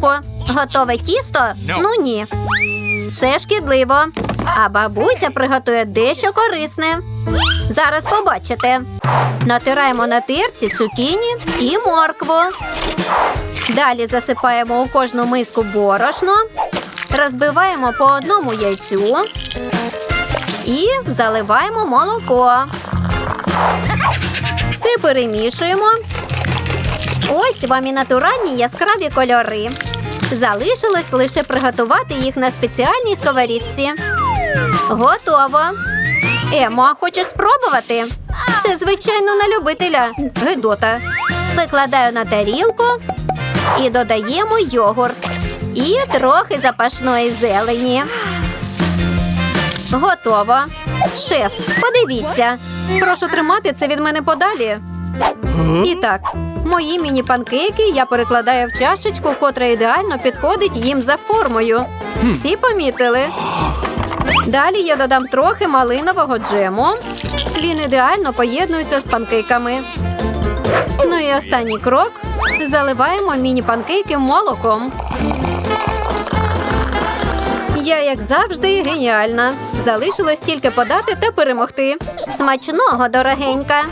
морквинку. Готове тісто? Ну ні. Це шкідливо. А бабуся приготує дещо корисне. Зараз побачите. Натираємо на терці цукіні і моркву. Далі засипаємо у кожну миску борошно, розбиваємо по одному яйцю і заливаємо молоко. Все перемішуємо. Ось вам і натуральні яскраві кольори. Залишилось лише приготувати їх на спеціальній сковорідці. Готово. Емо, а хочеш спробувати? Це звичайно на любителя. Гидота. Викладаю на тарілку і додаємо йогурт. І трохи запашної зелені. Готово. Шеф, подивіться. Прошу тримати це від мене подалі. І так, мої міні-панкейки я перекладаю в чашечку, котра ідеально підходить їм за формою. Всі помітили. Далі я додам трохи малинового джему. Він ідеально поєднується з панкейками. Ну і останній крок. Заливаємо міні-панкейки молоком. Я, як завжди, геніальна. Залишилось тільки подати та перемогти. Смачного, дорогенька.